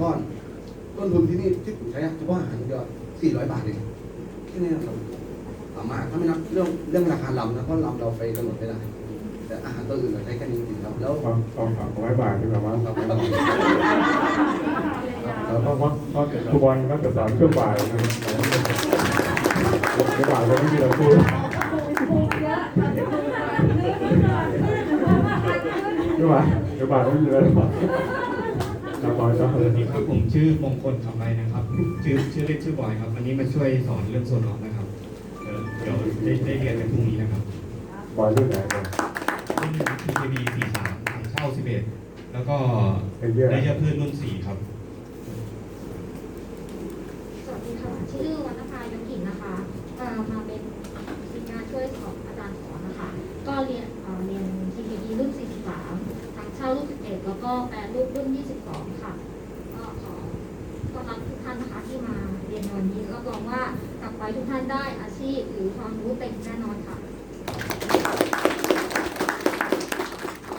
ก้อน ต้นทุนที่นี่ที่ผมใช้อะเฉพาะอาหารอย่างเดียวสี่ร้อยบาทเองแค่นี้นะครับต่ำมากถ้าไม่นับเรื่องเรื่องราคาลำนะเพราะลำเราไปกำหนดไม่ได้แต่อาหารตัวอื่นเราใช้แค่นี้จริงๆครับแล้วสองสองสามร้อยบาทที่แบบว่าครับแล้วก็ว่าทุกวันก็จะสามช่วงบ่ายนะครับช่วงบ่ายก็ไม่มีเราพูดช่วงบ่ายช่วงบ่ายก็ไม่มีเราพูด เราบอยก็สวัสดีครับผมชื่อมงคลขับไรนะครับ ชื่อชื่อเล่นชื่อบอยครับวันนี้มาช่วยสอนเรื่องโซนออกนะครับเอ่อเดี๋ยวได้ได้เรียนกันพรุ่งนี้นะครับบอยรุ่นไหนเนี่ยรุ่น PKB 43ทางเช่า11 แล้วก็ไอ้เหี้ยได้เยอะพืชรุ่น 4 ครับ สวัสดีค่ะ ชื่อวรรณภายกินนะคะเอ่อมาเป็นทีมงานช่วยสอนอาจารย์สอนนะคะ ก็เรียนเอ่อเรียน TPD รุ่น 43 ทางเช่ารุ่น 11 แล้วก็แปลรูปรุ่น 22 ค่ะก็ขอต้อนรับทุกท่านนะคะที่มาเรียนวันนี้รับรองว่ากลับไปทุกท่านได้อาชีพหรือความรู้เต็มแน่นอนค่ะ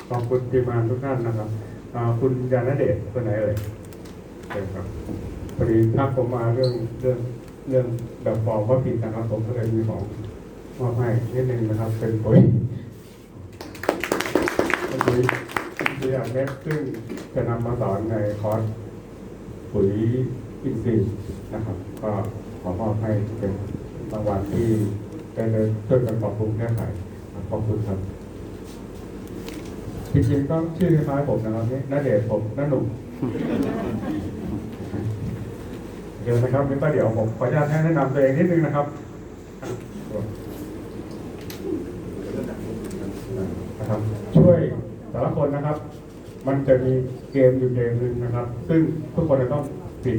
ขอบคุณทีมงานทุกท่านนะครับอ่าคุณยานเดชคนไหนเอ่ยเชิญครับพอดีทักผมมาเรื่องเรื่องเรื่องแบบฟอร์มว่าผิดนะครับ ผมก็เลยมีของมอบให้นิดนึงนะครับ เป็นปุ๋ย ยอัดเม็ดซึ่งจะนำมาสอนในคอร์สปุ๋ยอินทรีย์นะครับ ก็ขอมอบให้เป็นรางวัลที่ได้เลยช่วยกันปรับปรุงแก้ไขขอบคุณครับจริงๆก็ชื่อคล้ายๆผมนะครับนี่นาเดชผมน้าหนุ่มเดี๋ยวนะครับนี่ก็เดี๋ยวผมขออนุญาตให้แนะนำตัวเองนิดนึงนะครับนะครับช่วย แต่ละคนนะครับ มันจะมีเกมอยู่เกมหนึ่งนะครับ ซึ่งทุกคนจะต้องปิด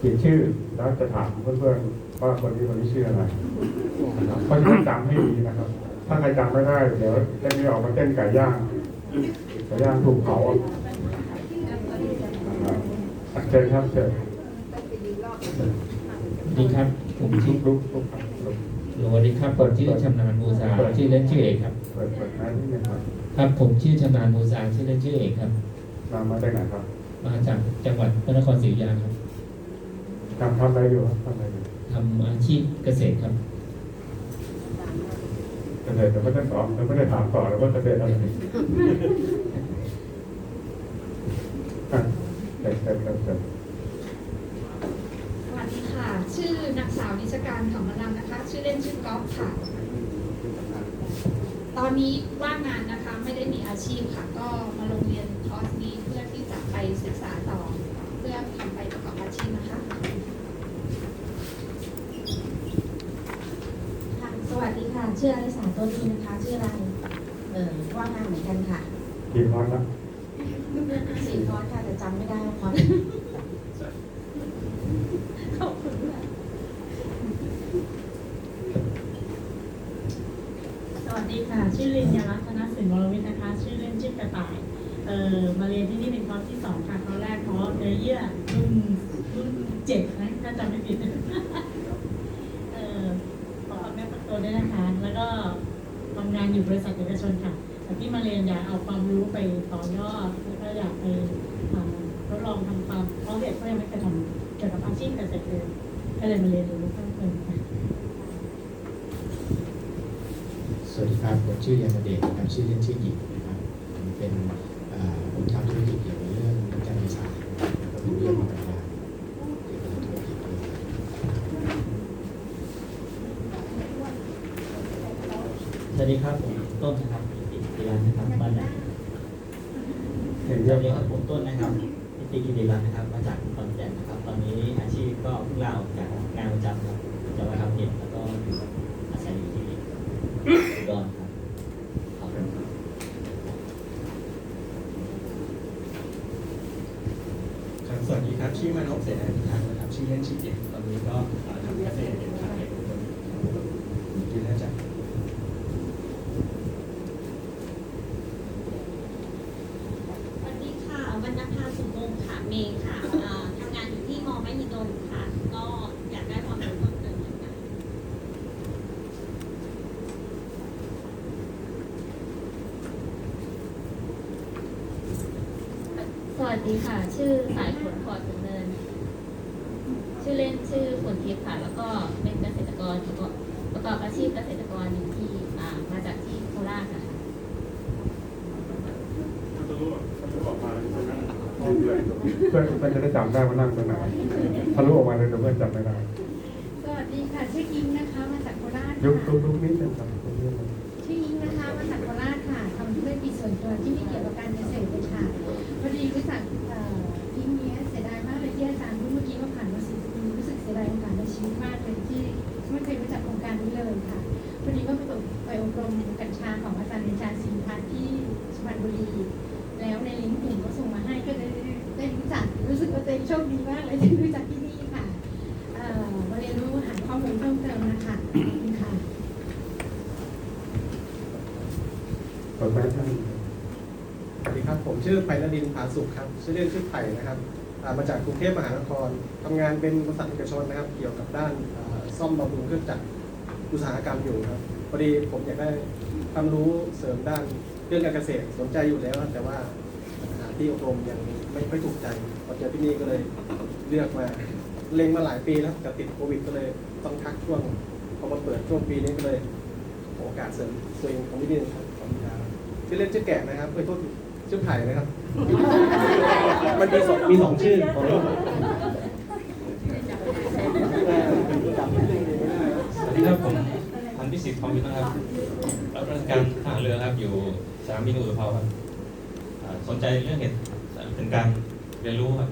ปิดชื่อแล้วจะถามเพื่อนๆว่าคนนี้คนนี้ชื่ออะไรนะครับเพราะฉะนั้นจำให้ดีนะครับ ถ้าใครจำไม่ได้เดี๋ยวจะมีออกมาเต้นไก่ย่างไก่ย่างถูกเผาอะอะเชิญครับเชิญสวัสดีครับผมลุชื่อกลุกลุกครับลุกสวัสดีครับผมชื่อชำนาญมูซาชื่อเล่นชื่อเอกครับเปิดเปิดหน้าที่นึงครับ ครับผมชื่อชำนาญมูซาชื่อเล่นชื่อเอกครับนำมาจากไหนครับ มาจากจังหวัดพระนครศรีอยุธยาครับทำทำอะไรอยู่ครับทำอะไรอยู่ทำอาชีพเกษตรครับเกษตรแต่ไม่ได้ตอบแต่ไม่ได้ถามต่อเลยว่าเกษตรอะไรอะเชิญเชิญเชิญเชิญสวัสดีค่ะ ชื่อนางสาวนิชการขำมนันนะคะ ชื่อเล่นชื่อก๊อฟค่ะ ตอนนี้ว่างงานนะคะไม่ได้มีอาชีพค่ะ ก็มาลงเรียนคอร์สนี้เพื่อที่จะไปศึกษาต่อ เพื่อทำไปประกอบอาชีพนะคะค่ะสวัสดีค่ะชื่ออริสาตัวดีนะคะ ชื่ออะไรเออว่างงานเหมือนกันค่ะกี่คอนนะสี่คอร์สค่ะแต่จำไม่ได้ว่าคอร์สขอบคุณค่ะ วัสดีค่ะ ชื่อลินยาลักษณะสินวรวิทย์นะคะ ชื่อเล่นชื่อกระต่าย เอ่อ มาเรียนที่นี่เป็นคอร์สที่สองค่ะคอร์สแรกคอร์สเนื้อเยื่อรุ่นรุ่นเจ็ดนะถ้าจำไม่ผิด เอ่อ ขอาแม่ประตัวด้วยนะคะ แล้วก็ทำงานอยู่บริษัทเอกชนค่ะ แต่ที่มาเรียนอยากเอาความรู้ไปต่อยอด แล้วก็อยากไปทดลองทำฟามเพราะเด็กก็ยังไม่เคยทำเกี่ยวกับอาชีพเกษตรเลยก็เลยมาเรียนรู้เพิ่มเติมค่ะ สวัสดีครับ ผมชื่อยานเดชนะครับชื่อเล่นชื่อหญิงนะครับผมเป็นผมทำธุรกิจเกี่ยวกับเรื่องการศึกษาแล้วก็เป็นเรื่องของการงานเกี่ยวกับธุรกิจด้วยสวัสดีครับผมต้นนะครับกิติรันนะครับบ้านไหนสวัสดีครับผมต้นนะครับนิติกิรันนะครับมาจากขอนแก่นนะครับ ตอนนี้อาชีพก็เพิ่งลาออกจากงานประจำครับจะมาทำเน็ตแล้วก็อยู่ อุดรครับขอบคุณครับครับสวัสดีครับ ชื่อมานพเสนาธิการนะครับ ชื่อเล่นชื่อเอกตอนนี้ก็ทำเกษตรเป็นทางเป็นคนที่น่าจะ สวัสดีค่ะวรรณภาสุวงศ์ค่ะ เมย์ค่ะเอ่อทำงานอยู่ที่มอมหิดลค่ะ ก็อยากได้ความรู้เพิ่มเติมเหมือนกัน ส วัสวัสดีค่ะ ชื่อสายฝนขอดสูงเนิน ชื่อเล่นชื่อฝนทิพย์ค่ะ แล้วก็เป็นเกษตรกรประกอบประกอบอาชีพเกษตรกรอยู่ที่อ่ามาจากที่โคราชค่ะเพื่อนเพื่อนจะได้จำได้ว่านั่งตรงไหนทะลุออกมาเลยแต่เพื่อนจำไม่ได้สวัสดีค่ะ ชื่ออิงนะคะ มาจากโคราชยุคค่ะ ยุคนิดนึงครับตรงนี้ นี่นะคะมาจากโคราชค่ะทำธุรกิจส่วนตัวที่ไม่เกี่ยวกับการเกษตรเลยค่ะพอดีรู้จักเอ่เนี้ยเสียดายมากเลยที่อาจารย์พูดเมื่อกี้ว่าผ่านมาสี่ปีรู้สึกเสียดายโอกาสในชีวิตมากเลยที่ไม่เคยรู้จักโครงการนี้เลยค่ะพอดีก็ไปอบไปอบรมกัญชาของอาจารย์เดชารย์สินพัฒน์ที่สุพรรณบุรีแล้วในลิงก์กลุ่มก็ส่งมาให้ก็ได้ได้รู้จักรู้สึกว่าตัวเองโชคดีมากเลยที่รู้จักที่นี่ค่ะมาเรียนรู้หาข้อมูลเพิ่มเติมนะคะ ขอบคุณค่ะเปิดแมสวัสดีครับ ผมชื่อไผ่นดินผาสุขครับ ชื่อเล่นชื่อไผ่นะครับมาจากกรุงเทพมหานครทำงานเป็นบริษัทเอกชนนะครับ เกี่ยวกับด้านซ่อมบำรุงเครื่องจักรอุตสาหกรรมอยู่ครับพอดีผมอยากได้ความรู้เสริมด้านเรื่องการเกษตรสนใจอยู่แล้วแต่ว่าหาที่อบรมยังไม่ค่อยถูกใจพอเจอที่นี่ก็เลยเลือกมาเล็งมาหลายปีแล้วแต่ติดโควิดก็เลยต้องพักช่วงพอมาเปิดช่วงปีนี้ก็เลยโอกาสเสริมตัวเองของที่นี่ครับ ชื่อเล่นชื่อแกะนะครับเอ้ยโทษทีชื่อไผ่นะครับ มันมีสองมีสองชื่อของเราสวัสดีครับผมพันพิสิทธิ์ทองยุทธนะครับรับราชการทหารเรือครับอยู่สนามบินอุตภเปาครับอ่าสนใจเรื่องเหตุเป็นการเรียนรู้ครับ